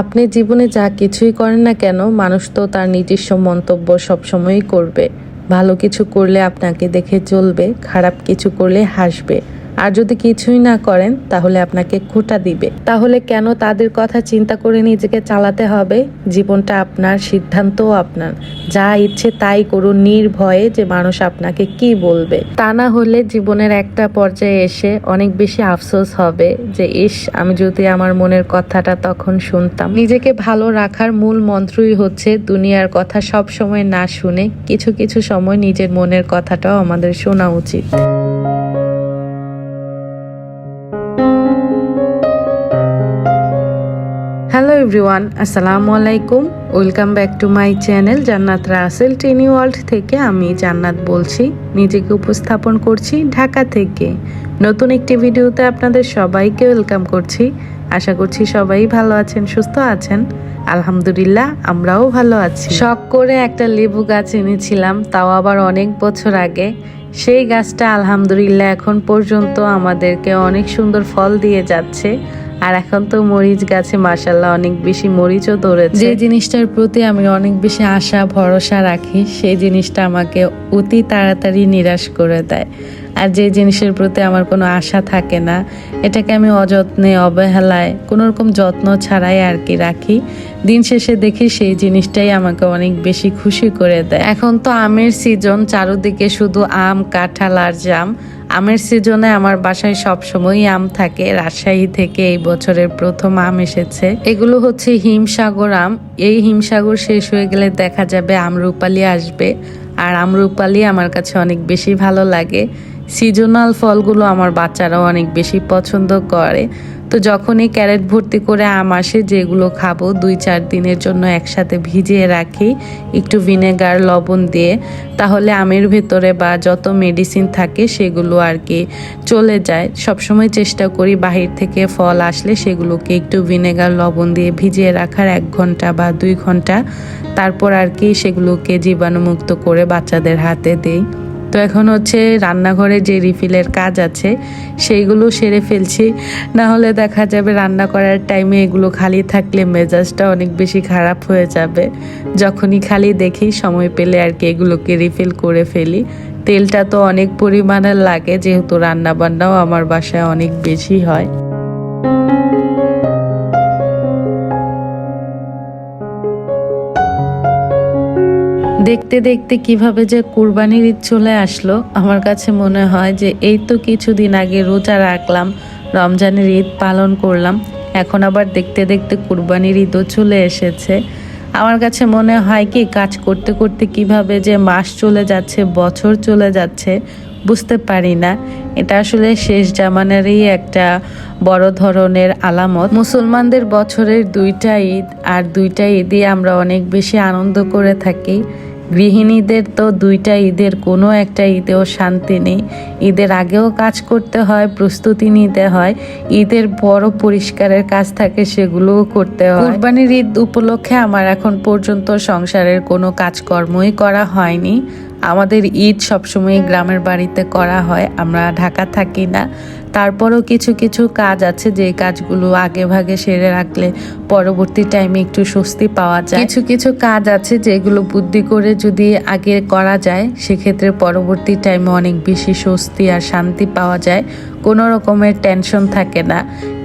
আপনি জীবনে যা কিছুই করেন না কেন, মানুষ তো তার নিজস্ব মন্তব্য সবসময়ই করবে। ভালো কিছু করলে আপনাকে দেখে চলবে খারাপ কিছু করলে হাসবে। আর যদি কিছুই না করেন, তাহলে আপনাকে খোটা দিবে। তাহলে কেন তাদের কথা চিন্তা করে নিজেকে চালাতে হবে? জীবনটা আপনার, সিদ্ধান্তও আপনার। যা ইচ্ছে তাই করুন, নির্ভয়ে যে মানুষ আপনাকে কি বলবে। তা না হলে জীবনের একটা পর্যায়ে এসে অনেক বেশি আফসোস হবে যে, ইস, আমি যদি আমার মনের কথাটা তখন শুনতাম। নিজেকে ভালো রাখার মূল মন্ত্রই হচ্ছে, দুনিয়ার কথা সব সময় না শুনে কিছু কিছু সময় নিজের মনের কথাটাও আমাদের শোনা উচিত। এভরিওয়ান, আসসালামু আলাইকুম। Welcome back to my channel Jannat Rasel টেনি world থেকে আমি জান্নাত বলছি। নিজেকে উপস্থাপন করছি ঢাকা থেকে। নতুন একটি ভিডিওতে আপনাদের সবাইকে ওয়েলকাম করছি। আশা করছি সবাই ভালো আছেন, সুস্থ আছেন। আলহামদুলিল্লাহ, আমরাও ভালো আছি। শখ করে একটা লেবু গাছ এনেছিলাম, তাও আবার অনেক বছর আগে। সেই গাছটা আলহামদুলিল্লাহ এখন পর্যন্ত আমাদেরকে অনেক সুন্দর ফল দিয়ে যাচ্ছে। আর এখন তো মরিচ গাছে মাসাল্লাহ অনেক বেশি মরিচও ধরেছে। যে জিনিসটার প্রতি আমি অনেক বেশি আশা, ভরসা রাখি, সেই জিনিসটা আমাকে অতি তাড়াতাড়ি নিরাশ করে দেয়। আর যে জিনিসের প্রতি আমার কোনো আশা থাকে না, এটাকে আমি অযত্নে, অবহেলায়, কোনো রকম যত্ন ছাড়াই আর কি রাখি। দিন শেষে দেখি সেই জিনিসটাই আমাকে অনেক বেশি খুশি করে দেয়। এখন তো আমের সিজন চারদিকে শুধু আম, কাঁঠাল আর জাম। আমের সিজনে আমার বাসায় সব সময় আম থাকে। রাজশাহী থেকে এই বছরের প্রথম আম এসেছে। এগুলো হচ্ছে হিমসাগর আম। এই হিমসাগর শেষ হয়ে গেলে দেখা যাবে আমরুপালি আসবে। আর আমরুপালি আমার কাছে অনেক বেশি ভালো লাগে। সিজনাল ফলগুলো আমার বাচ্চারাও অনেক বেশি পছন্দ করে। তো যখনই ক্যারেট ভর্তি করে আম আসে, যেগুলো খাব দুই চার দিনের জন্য একসাথে ভিজিয়ে রাখি, একটু ভিনেগার, লবণ দিয়ে, তাহলে আমের ভেতরে বা যত মেডিসিন থাকে সেগুলো আর কি চলে যায়। সবসময় চেষ্টা করি বাহির থেকে ফল আসলে সেগুলোকে একটু ভিনেগার, লবণ দিয়ে ভিজিয়ে রাখার এক ঘণ্টা বা দুই ঘণ্টা। তারপর আর কি সেগুলোকে জীবাণুমুক্ত করে বাচ্চাদের হাতে দেই। তো এখন হচ্ছে রান্নাঘরে যে রিফিলের কাজ আছে, সেইগুলো সেরে ফেলছি। না হলে দেখা যাবে রান্না করার টাইমে এগুলো খালি থাকলে মেজাজটা অনেক বেশি খারাপ হয়ে যাবে। যখনই খালি দেখি, সময় পেলে আর কি এগুলোকে রিফিল করে ফেলি। তেলটা তো অনেক পরিমাণের লাগে, যেহেতু রান্না বান্নাও আমার বাসায় অনেক বেশি হয়। দেখতে দেখতে কীভাবে যে কুরবানির ঈদ চলে আসলো, আমার কাছে মনে হয় যে এই তো কিছুদিন আগে রোজা রাখলাম, রমজানের ঈদ পালন করলাম, এখন আবার দেখতে দেখতে কুরবানির ঈদও চলে এসেছে। আমার কাছে মনে হয় কি, কাজ করতে করতে কীভাবে যে মাস চলে যাচ্ছে, বছর চলে যাচ্ছে, বুঝতে পারি না। এটা আসলে শেষ জামানারই একটা বড় ধরনের আলামত। মুসলমানদের বছরের দুইটা ঈদ, আর দুইটা ঈদই আমরা অনেক বেশি আনন্দ করে থাকি। গৃহিণীদের তো দুইটা ঈদের, কোনো একটা ঈদেও শান্তি নেই। ঈদের আগেও কাজ করতে হয়, প্রস্তুতি নিতে হয়। ঈদের বড় পরিষ্কারের কাজ থাকে, সেগুলোও করতে হয়। কুরবানির ঈদ উপলক্ষে আমার এখন পর্যন্ত সংসারের কোনো কাজকর্মই করা হয়নি। আমাদের ঈদ সবসময় গ্রামের বাড়িতে করা হয়, আমরা ঢাকা থাকি না। তারপরও কিছু কিছু কাজ আছে যে কাজগুলো আগে ভাগে সেরে রাখলে পরবর্তী টাইমে একটু স্বস্তি পাওয়া যায়। কিছু কিছু কাজ আছে যেগুলো বুদ্ধি করে যদি আগে করা যায়, সেক্ষেত্রে পরবর্তী টাইমে অনেক বেশি স্বস্তি আর শান্তি পাওয়া যায়। কোনো রকমের টেনশন থাকে না।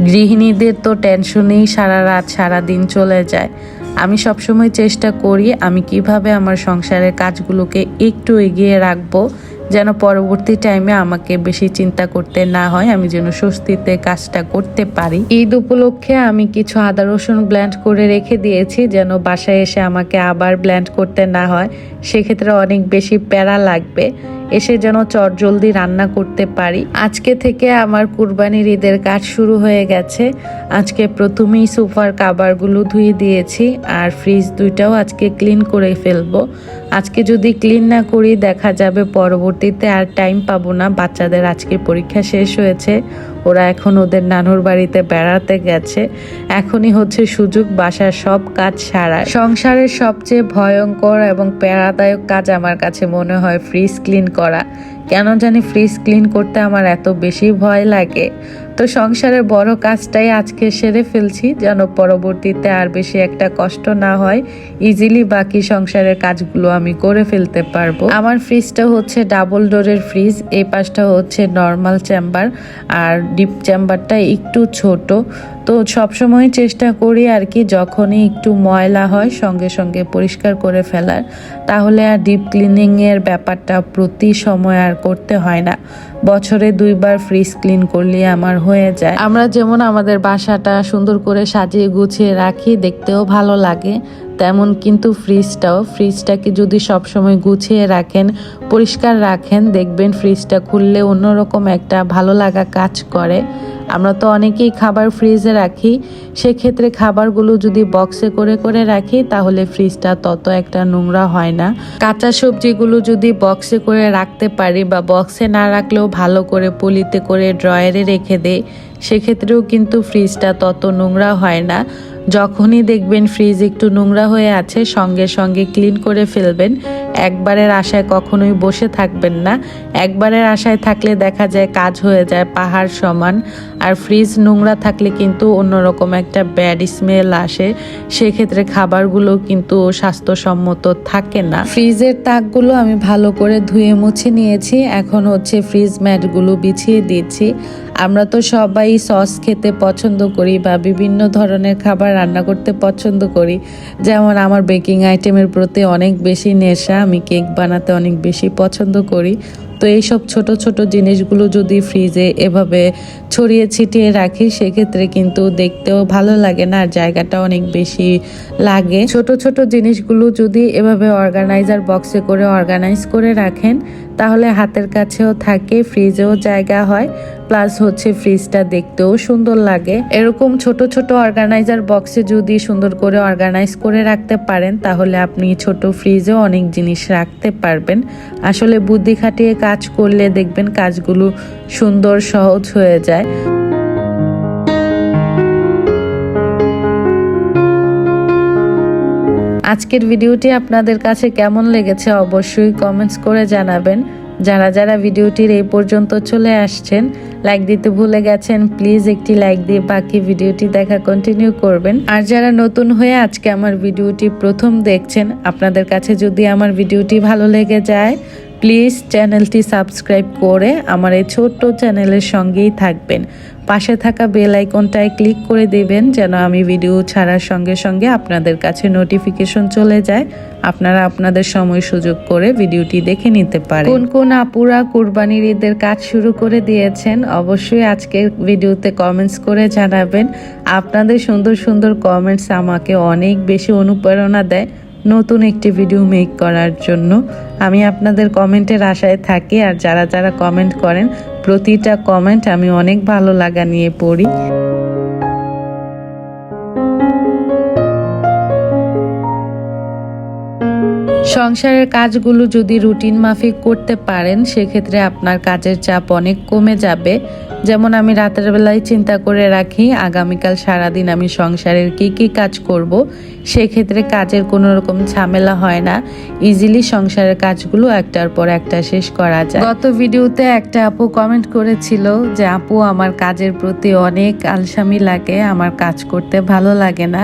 গৃহিণীদের তো টেনশনেই সারা রাত, সারা দিন চলে যায়। আমি সবসময় চেষ্টা করি আমি কীভাবে আমার সংসারের কাজগুলোকে একটু এগিয়ে রাখব। যেন পরবর্তী টাইমে আমাকে বেশি চিন্তা করতে না হয়, আমি যেন স্বস্তিতে কাজটা করতে পারি। ঈদ উপলক্ষে আমি কিছু আদা রসুন ব্ল্যান্ড করে রেখে দিয়েছি, যেন বাসায় এসে আমাকে আবার ব্ল্যান্ড করতে না হয়। সেক্ষেত্রে অনেক বেশি প্যারা লাগবে, এসে যেন চট জলদি রান্না করতে পারি। আজকে থেকে আমার কুরবানির ঈদের কাজ শুরু হয়ে গেছে। আজকে প্রথমেই সোফার কাবারগুলো ধুয়ে দিয়েছি, আর ফ্রিজ দুইটাও আজকে ক্লিন করে ফেলব। আজকে যদি ক্লিন না করি, দেখা যাবে পরবর্তীতে আর টাইম পাবো না। বাচ্চাদের আজকে পরীক্ষা শেষ হয়েছে। ওরা এখন ওদের নানুর বাড়িতে বেড়াতে গেছে। এখনই হচ্ছে সুযোগ, বাসার সব কাজ সারার সংসারের সবচেয়ে ভয়ঙ্কর এবং প্যারাদায়ক কাজ আমার কাছে মনে হয় ফ্রিজ ক্লিন করা। কেন জানি ফ্রিজ ক্লিন করতে আমার এত বেশি ভয় লাগে। তো সংসারের বড় কাজটাই আজকে সেরে ফেলছি, যেন পরবর্তীতে আর বেশি একটা কষ্ট না হয় ইজিলি বাকি সংসারের কাজগুলো আমি করে ফেলতে পারব। আমার ফ্রিজটা হচ্ছে ডাবল ডোরের ফ্রিজ এই পাশটা হচ্ছে নর্মাল চেম্বার আর ডিপ চেম্বারটা একটু ছোট। তো সবসময় চেষ্টা করি আর কি, যখনই একটু ময়লা হয় সঙ্গে সঙ্গে পরিষ্কার করে ফেলার, তাহলে আর ডিপ ক্লিনিংয়ের ব্যাপারটা প্রতি সময় আর করতে হয় না। বছরে দুইবার ফ্রিজ ক্লিন করলে আমার হয়ে যায়। আমরা যেমন আমাদের বাসাটা সুন্দর করে সাজিয়ে গুছিয়ে রাখি, দেখতেও ভালো লাগে, তেমন কিন্তু ফ্রিজটাও ফ্রিজটাকে যদি সবসময় গুছিয়ে রাখেন, পরিষ্কার রাখেন, দেখবেন ফ্রিজটা খুললে অন্যরকম একটা ভালো লাগা কাজ করে। আমরা তো অনেকেই খাবার ফ্রিজে রাখি। সেক্ষেত্রে খাবারগুলো যদি বক্সে করে করে রাখি, তাহলে ফ্রিজটা তত একটা নোংরা হয় না। কাঁচা সবজিগুলো যদি বক্সে করে রাখতে পারি বা বক্সে না রাখলেও ভালো করে পলিতে করে ড্রয়ারে রেখে দেয় সেক্ষেত্রেও কিন্তু ফ্রিজটা তত নোংরা হয় না। যখনই দেখবেন ফ্রিজ একটু নোংরা হয়ে আছে, সঙ্গে সঙ্গে ক্লিন করে ফেলবেন। একবারের আশায় কখনোই বসে থাকবেন না। একবারের আশায় থাকলে দেখা যায় কাজ হয়ে যায় পাহাড় সমান। আর ফ্রিজ নোংরা থাকলে কিন্তু অন্যরকম একটা ব্যাড স্মেল আসে। সেক্ষেত্রে খাবারগুলো কিন্তু স্বাস্থ্যসম্মত থাকে না। ফ্রিজের তাকগুলো আমি ভালো করে ধুয়ে মুছে নিয়েছি। এখন হচ্ছে ফ্রিজ ম্যাটগুলো বিছিয়ে দিয়েছি আমরা তো সবাই সস খেতে পছন্দ করি বা বিভিন্ন ধরনের খাবার রান্না করতে পছন্দ করি। যেমন আমার বেকিং আইটেমের প্রতি অনেক বেশি নেশা, আমি কেক বানাতে অনেক বেশি পছন্দ করি। তো এইসব ছোট ছোট জিনিসগুলো যদি ফ্রিজে এভাবে ছড়িয়ে ছিটিয়ে রাখি, সেক্ষেত্রে কিন্তু দেখতেও ভালো লাগে না আর জায়গাটা অনেক বেশি লাগে। ছোট ছোট জিনিসগুলো যদি এভাবে অর্গানাইজার বক্সে করে অর্গানাইজ করে রাখেন তাহলে হাতের কাছেও থাকে, ফ্রিজেও জায়গা হয়, প্লাস হচ্ছে ফ্রিজটা দেখতেও সুন্দর লাগে। এরকম ছোট ছোট অর্গানাইজার বক্সে যদি সুন্দর করে অর্গানাইজ করে রাখতে পারেন, তাহলে আপনি ছোট ফ্রিজেও অনেক জিনিস রাখতে পারবেন। আসলে বুদ্ধি খাটিয়ে কাজ করলে দেখবেন কাজগুলো সুন্দর সহজ হয়ে যায়। আজকের ভিডিওটি আপনাদের কাছে কেমন লেগেছে অবশ্যই কমেন্টস করে জানাবেন। যারা যারা ভিডিওটির এই পর্যন্ত চলে আসছেন লাইক দিতে ভুলে গেছেন প্লিজ একটি লাইক দিয়ে বাকি ভিডিওটি দেখা কন্টিনিউ করবেন। আর যারা নতুন হয়ে আজকে আমার ভিডিওটি প্রথম দেখছেন, আপনাদের কাছে যদি আমার ভিডিওটি ভালো লেগে যায় প্লিজ চ্যানেলটি সাবস্ক্রাইব করে আমার এই ছোট্ট চ্যানেলের সঙ্গেই থাকবেন। পাশে থাকা বেল আইকনটায় ক্লিক করে দেবেন যেন আমি ভিডিও ছাড়ার সঙ্গে সঙ্গে আপনাদের কাছে নোটিফিকেশন চলে যায়। আপনারা আপনাদের সময় সুযোগ করে ভিডিওটি দেখে নিতে পারেন। কোন কোন আপুরা কুরবানির ঈদের কাজ শুরু করে দিয়েছেন অবশ্যই আজকে ভিডিওতে কমেন্টস করে জানাবেন। আপনাদের সুন্দর সুন্দর কমেন্টস আমাকে অনেক বেশি অনুপ্রেরণা দেয় নতুন একটি ভিডিও মেক করার জন্য। আমি আপনাদের কমেন্টের আশায় থাকি আর যারা যারা কমেন্ট করেন প্রতিটা কমেন্ট আমি অনেক ভালো লাগা নিয়ে পড়ি। সংসারের কাজগুলো যদি রুটিন মাফিক করতে পারেন, সেক্ষেত্রে আপনার কাজের চাপ অনেক কমে যাবে। যেমন আমি রাতের বেলায় চিন্তা করে রাখি, আগামীকাল সারাদিন আমি সংসারের কি কি কাজ করব, সেক্ষেত্রে কাজের কোনো রকম ঝামেলা হয় না। ইজিলি সংসারের কাজগুলো একটার পর একটা শেষ করা যায়। গত ভিডিওতে একটা আপু কমেন্ট করেছিল যে, আপু, আমার কাজের প্রতি অনেক আলসামি লাগে, আমার কাজ করতে ভালো লাগে না।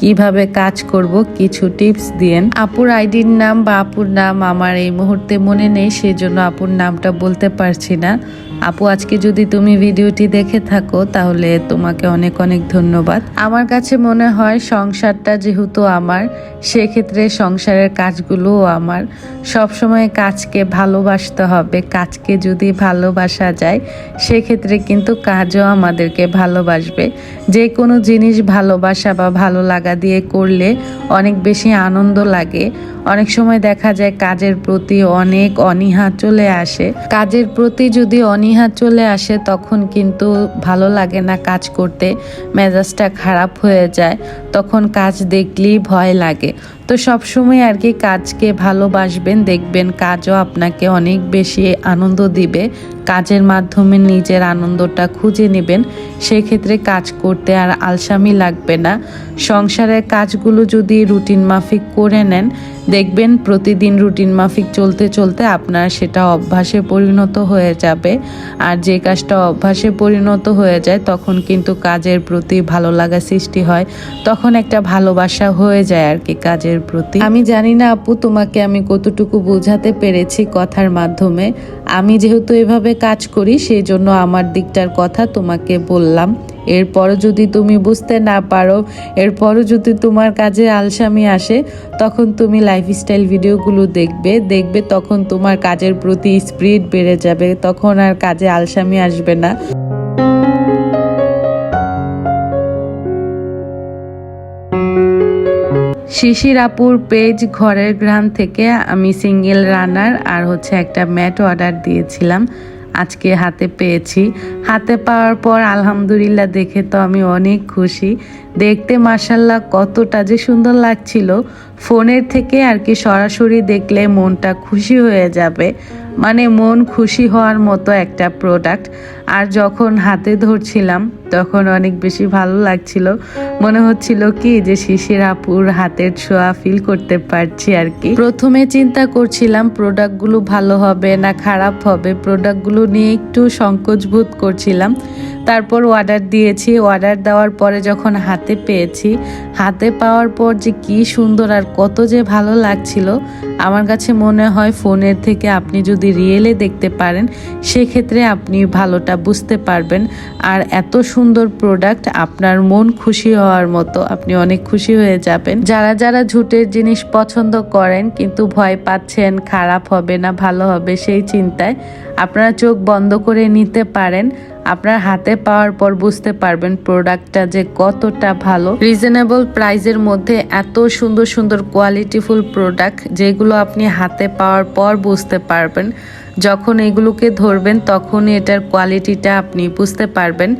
কীভাবে কাজ করব, কিছু টিপস দিয়েন। আপুর আইডির নাম বা আপুর নাম আমার এই মুহূর্তে মনে নেই, সেজন্য আপুর নামটা বলতে পারছি না। আপু, আজকে যদি তুমি ভিডিওটি দেখে থাকো, তাহলে তোমাকে অনেক অনেক ধন্যবাদ। আমার কাছে মনে হয় সংসারটা যেহেতু আমার, সেক্ষেত্রে সংসারের কাজগুলোও আমার। সবসময় কাজকে ভালোবাসতে হবে, কাজকে যদি ভালোবাসা যায়, সেক্ষেত্রে কিন্তু কাজও আমাদেরকে ভালোবাসবে। যে কোনো জিনিস ভালোবাসা বা ভালো লাগা দিয়ে করলে অনেক বেশি আনন্দ লাগে। অনেক সময় দেখা যায় কাজের প্রতি অনেক অনীহা চলে আসে। কাজের প্রতি যদি অনীহা চলে আসে, তখন কিন্তু ভালো লাগে না কাজ করতে। মেজাজটা খারাপ হয়ে যায়। তখন কাজ দেখলেই ভয় লাগে। তো সবসময় আর কি কাজকে ভালোবাসবেন, দেখবেন কাজও আপনাকে অনেক বেশি আনন্দ দিবে। কাজের মাধ্যমে নিজের আনন্দটা খুঁজে নেবেন। সেক্ষেত্রে কাজ করতে আর আলসামি লাগবে না। সংসারের কাজগুলো যদি রুটিন মাফিক করে নেন দেখবেন প্রতিদিন রুটিন মাফিক চলতে চলতে আপনার সেটা অভ্যাসে পরিণত হয়ে যাবে। আর যে কাজটা অভ্যাসে পরিণত হয়ে যায়, তখন কিন্তু কাজের প্রতি ভালো লাগা সৃষ্টি হয়। তখন একটা ভালোবাসা হয়ে যায় আর কি কাজের প্রতি। আমি জানি না আপু, তোমাকে আমি কতটুকু বোঝাতে পেরেছি কথার মাধ্যমে। আমি যেহেতু এভাবে কাজ করি সেই জন্য আমার দিকটার কথা তোমাকে বললাম। এরপরও যদি তুমি বুঝতে না পারো, এরপরও যদি তোমার কাজে আলসামি আসে, তখন তুমি লাইফস্টাইল ভিডিওগুলো দেখবে। দেখবে তখন তোমার কাজের প্রতি স্পিরিট বেড়ে যাবে, তখন আর কাজে আলসামি আসবে না। শিশির আপুর পেজ ঘরের গ্রাম থেকে আমি সিঙ্গেল রানার আর হচ্ছে একটা ম্যাট অর্ডার দিয়েছিলাম। আজকে হাতে পেয়েছি। হাতে পাওয়ার পর আলহামদুলিল্লাহ দেখে তো আমি অনেক খুশি। দেখতে মাসাল্লাহ কতটা যে সুন্দর লাগছিল। ফোনের থেকে আর কি সরাসরি দেখলে মনটা খুশি হয়ে যাবে। মানে মন খুশি হওয়ার মতো একটা প্রোডাক্ট আর যখন হাতে ধরছিলাম, তখন অনেক বেশি ভালো লাগছিল। মনে হচ্ছিল কি যে শিশির আপুর হাতের ছোঁয়া ফিল করতে পারছি আর কি। প্রথমে চিন্তা করছিলাম প্রোডাক্টগুলো ভালো হবে না খারাপ হবে। প্রোডাক্টগুলো নিয়ে একটু সংকোচ বোধ করছিলাম। তারপর অর্ডার দিয়েছি। অর্ডার দেওয়ার পরে যখন হাতে পেয়েছি, হাতে পাওয়ার পর যে কি সুন্দর আর কত যে ভালো লাগছিল, আমার কাছে মনে হয় ফোনের থেকে আপনি যদি রিয়েলে দেখতে পারেন, সেক্ষেত্রে আপনি ভালোটা বুঝতে পারবেন। আর এত সুন্দর প্রোডাক্ট আপনার মন খুশি হওয়ার মতো, আপনি অনেক খুশি হয়ে যাবেন। যারা যারা ঝুটের জিনিস পছন্দ করেন, কিন্তু ভয় পাচ্ছেন, খারাপ হবে না, ভালো হবে সেই চিন্তায়, আপনারা চোখ বন্ধ করে নিতে পারেন। আপনার হাতে পাওয়ার পর বুঝতে পারবেন প্রোডাক্টটা যে কতটা ভালো। রিজনেবল প্রাইজের মধ্যে এত সুন্দর সুন্দর কোয়ালিটিফুল প্রোডাক্ট যেগুলো আপনি হাতে পাওয়ার পর বুঝতে পারবেন। যখন এগুলোকে ধরবেন, তখনই এটার কোয়ালিটিটা আপনি বুঝতে পারবেন।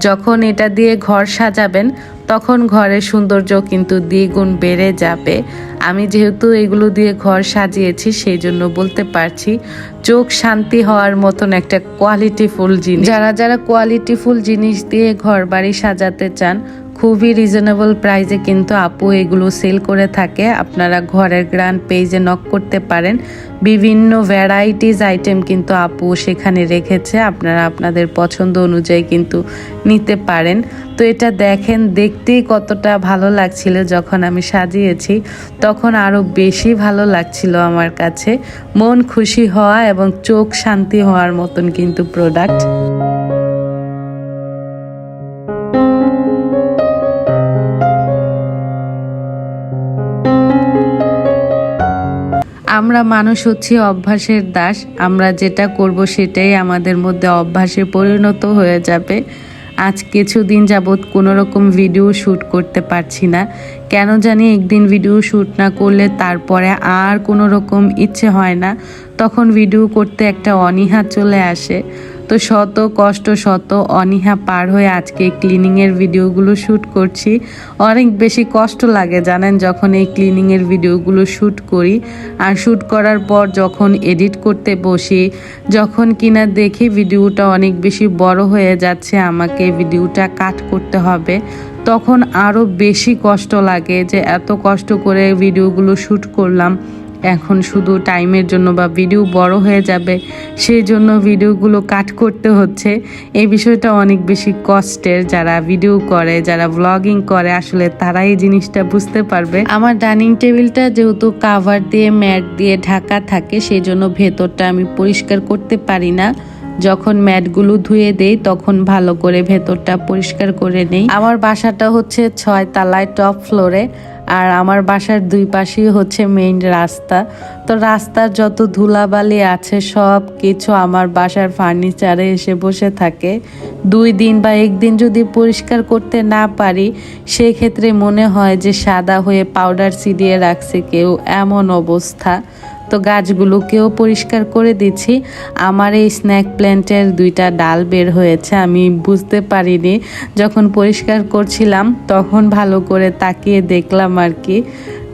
যখন এটা দিয়ে ঘর সাজাবেন, তখন ঘরের সৌন্দর্য কিন্তু দ্বিগুণ বেড়ে যাবে। আমি যেহেতু এগুলো দিয়ে ঘর সাজিয়েছি, সেই জন্য বলতে পারছি, চোখ শান্তি হওয়ার মতন একটা কোয়ালিটিফুল জিনিস। যারা যারা কোয়ালিটিফুল জিনিস দিয়ে ঘর বাড়ি সাজাতে চান, খুবই রিজনেবল প্রাইসে কিন্তু আপু এগুলো সেল করে থাকে। আপনারা ঘরের গ্রান্ড পেজে নক করতে পারেন। বিভিন্ন ভ্যারাইটিস আইটেম কিন্তু আপু সেখানে রেখেছে। আপনারা আপনাদের পছন্দ অনুযায়ী কিন্তু নিতে পারেন। তো এটা দেখেন, দেখতেই কতটা ভালো লাগছিল যখন আমি সাজিয়েছি। তখন আরও বেশি ভালো লাগছিল আমার কাছে। মন খুশি হওয়া এবং চোখ শান্তি হওয়ার মতন কিন্তু প্রোডাক্ট আমরা মানুষ হচ্ছি অভ্যাসের দাস। আমরা যেটা করব সেটাই আমাদের মধ্যে অভ্যাসে পরিণত হয়ে যাবে। আজ কিছুদিন যাবৎ কোনো রকম ভিডিও শ্যুট করতে পারছি না। কেন জানি একদিন ভিডিও শ্যুট না করলে তারপরে আর কোনো রকম ইচ্ছে হয় না। তখন ভিডিও করতে একটা অনীহা চলে আসে। তো শত, কষ্ট শত, অনীহা পার হয়ে আজকে ক্লিনিংয়ের ভিডিওগুলো শ্যুট করছি। অনেক বেশি কষ্ট লাগে, জানেন, যখন এই ক্লিনিংয়ের ভিডিওগুলো শ্যুট করি। আর শ্যুট করার পর যখন এডিট করতে বসি, যখন কিনা দেখি ভিডিওটা অনেক বেশি বড় হয়ে যাচ্ছে, আমাকে ভিডিওটা কাট করতে হবে, তখন আরও বেশি কষ্ট লাগে যে এত কষ্ট করে ভিডিওগুলো শ্যুট করলাম। এখন শুধু টাইমের জন্য বা ভিডিও বড় হয়ে যাবে, সেই জন্য ভিডিওগুলো কাট করতে হচ্ছে। এই বিষয়টা অনেক বেশি কষ্টের যারা ভিডিও করে, যারা ব্লগিং করে, আসলে তারা এই জিনিসটা বুঝতে পারবে। আমার ডাইনিং টেবিলটা যেহেতু কাভার দিয়ে, ম্যাট দিয়ে ঢাকা থাকে, সেই জন্য ভেতরটা আমি পরিষ্কার করতে পারি না। যখন ম্যাটগুলো ধুয়ে দেই, তখন ভালো করে ভেতরটা পরিষ্কার করে নেই। আমার বাসাটা হচ্ছে ছয় তালায় টপ ফ্লোরে আর আমার বাসার দুই পাশেই হচ্ছে মেইন রাস্তা। তো রাস্তার যত ধুলাবালি আছে, সব কিছু আমার বাসার ফার্নিচারে এসে বসে থাকে। দুই দিন বা একদিন যদি পরিষ্কার করতে না পারি, সেক্ষেত্রে মনে হয় যে সাদা হয়ে পাউডার ছিটিয়ে রাখছে কেউ। এমন অবস্থা। গাছগুলোকেও পরিষ্কার করে দিচ্ছি। আমার এই স্ন্যাক প্ল্যান্টের দুইটা ডাল বের হয়েছে, আমি বুঝতে পারিনি। যখন পরিষ্কার করছিলাম, তখন ভালো করে তাকিয়ে দেখলাম আর কি।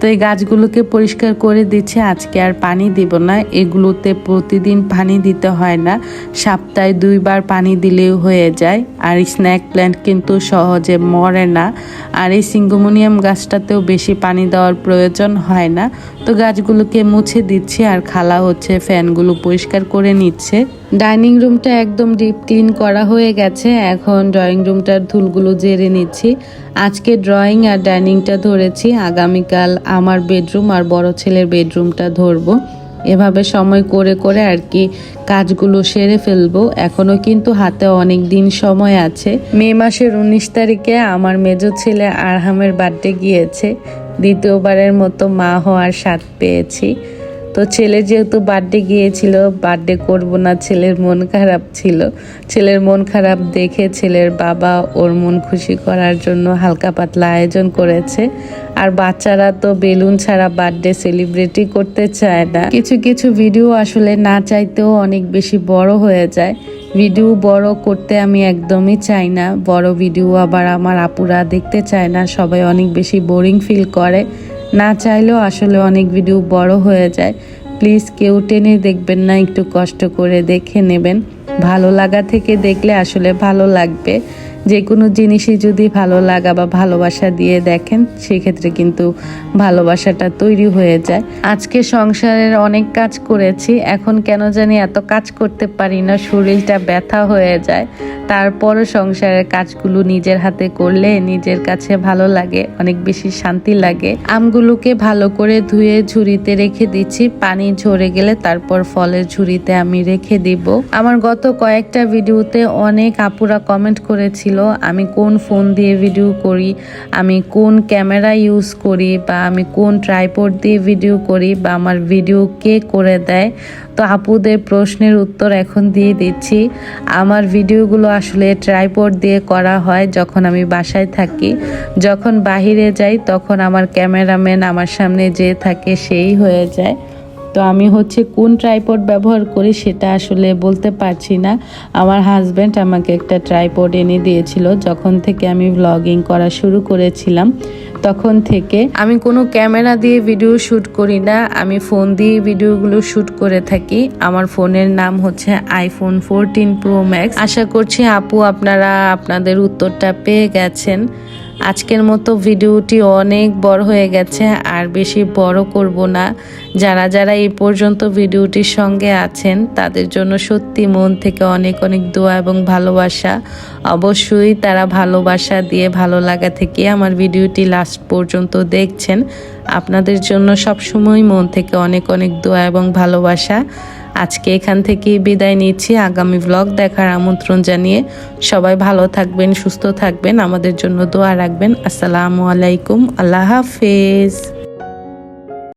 তো এই গাছগুলোকে পরিষ্কার করে দিচ্ছে। আজকে আর পানি দিব না। এগুলোতে প্রতিদিন পানি দিতে হয় না। সপ্তাহে দুইবার পানি দিলেও হয়ে যায়। আর স্ন্যাক প্ল্যান্ট কিন্তু সহজে মরে না। আর এই সিঙ্গোমোনিয়াম গাছটাতেও বেশি পানি দেওয়ার প্রয়োজন হয় না। তো গাছগুলোকে মুছে দিচ্ছে। আর খালা হচ্ছে ফ্যানগুলো পরিষ্কার করে নিচ্ছে। ডাইনিং রুমটা একদম ডিপ ক্লিন করা হয়ে গেছে। এখন ড্রয়িং রুমটার ধুলগুলো জেরে নিচ্ছি। আজকে ড্রয়িং আর ডাইনিংটা ধরেছি। আগামীকাল আমার বেডরুম আর বড় ছেলের বেডরুমটা ধরবো। এভাবে সময় করে করে আর কি কাজগুলো সেরে ফেলব। এখনও কিন্তু হাতে অনেক দিন সময় আছে। মে মাসের উনিশ তারিখে আমার মেজ ছেলে আরহামের বার্থডে গিয়েছে। দ্বিতীয়বারের মতো মা হওয়ার স্বাদ পেয়েছি। তো ছেলে যেহেতু বার্থডে গিয়েছিল, বার্থডে করব না, ছেলের মন খারাপ ছিল। ছেলের মন খারাপ দেখে ছেলের বাবা ওর মন খুশি করার জন্য হালকা পাতলা আয়োজন করেছে। আর বাচ্চারা তো বেলুন ছাড়া বার্থডে সেলিব্রেটই করতে চায় না। কিছু কিছু ভিডিও আসলে না চাইতেও অনেক বেশি বড় হয়ে যায়। ভিডিও বড় করতে আমি একদমই চাই না। বড় ভিডিও আবার আমার আপুরা দেখতে চায় না। সবাই অনেক বেশি বোরিং ফিল করে। না চাইলেও আসলে অনেক ভিডিও বড় হয়ে যায়। প্লিজ কেউ টেনে দেখবেন না, একটু কষ্ট করে দেখে নেবেন। ভালো লাগা থেকে দেখলে আসলে ভালো লাগবে। যে কোনো জিনিসই যদি ভালো লাগা বা ভালোবাসা দিয়ে দেখেন, সেক্ষেত্রে কিন্তু ভালোবাসাটা তৈরি হয়ে যায়। আজকে সংসারের অনেক কাজ করেছি, এখন কেন জানি এত কাজ করতে পারি না, শরীরটা ব্যথা হয়ে যায়। তারপরও সংসারের কাজগুলো নিজের হাতে করলে নিজের কাছে ভালো লাগে, অনেক বেশি শান্তি লাগে। আমগুলোকে ভালো করে ধুয়ে ঝুড়িতে রেখে দিচ্ছি, পানি ঝরে গেলে তারপর ফলের ঝুড়িতে আমি রেখে দিব। আমার গত কয়েকটা ভিডিওতে অনেক আপুরা কমেন্ট করেছিল, আমি কোন ফোন দিয়ে ভিডিও করি, আমি কোন ক্যামেরা ইউজ করি, বা আমি কোন ট্রাইপড দিয়ে ভিডিও করি, বা আমার ভিডিও কে করে দেয়। তো আপুদের প্রশ্নের উত্তর এখন দিয়ে দিচ্ছি। আমার ভিডিওগুলো আসলে ট্রাইপড দিয়ে করা হয় যখন আমি বাসায় থাকি। যখন বাহিরে যাই তখন আমার ক্যামেরাম্যান আমার সামনে যে থাকে, সেই হয়ে যায়। তো আমি হচ্ছে কোন ট্রাইপড ব্যবহার করি সেটা আসলে বলতে পারছি না। আমার হাজব্যান্ড আমাকে একটা ট্রাইপড এনে দিয়েছিল যখন থেকে আমি ভ্লগিং করা শুরু করেছিলাম। তখন থেকে আমি কোনো ক্যামেরা দিয়ে ভিডিও শ্যুট করি না, আমি ফোন দিয়ে ভিডিওগুলো শ্যুট করে থাকি। আমার ফোনের নাম হচ্ছে আইফোন ফোরটিন প্রো ম্যাক্স আশা করছি আপু আপনারা আপনাদের উত্তরটা পেয়ে গেছেন। আজকের মতো ভিডিওটি অনেক বড় হয়ে গেছে, আর বেশি বড় করব না। যারা যারা এই পর্যন্ত ভিডিওটির সঙ্গে আছেন, তাদের জন্য সত্যি মন থেকে অনেক অনেক দোয়া এবং ভালোবাসা। অবশ্যই তারা ভালোবাসা দিয়ে ভালো লাগা থেকে আমার ভিডিওটি লাস্ট পর্যন্ত দেখছেন। আপনাদের জন্য সবসময় মন থেকে অনেক অনেক দোয়া এবং ভালোবাসা। আজকে এখান থেকে বিদায় নিচ্ছি। আগামী ব্লগ দেখার আমন্ত্রণ জানিয়ে সবাই ভালো থাকবেন, সুস্থ থাকবেন। আমাদের জন্য দোয়া রাখবেন। আসসালামু আলাইকুম। আল্লাহ হাফেজ।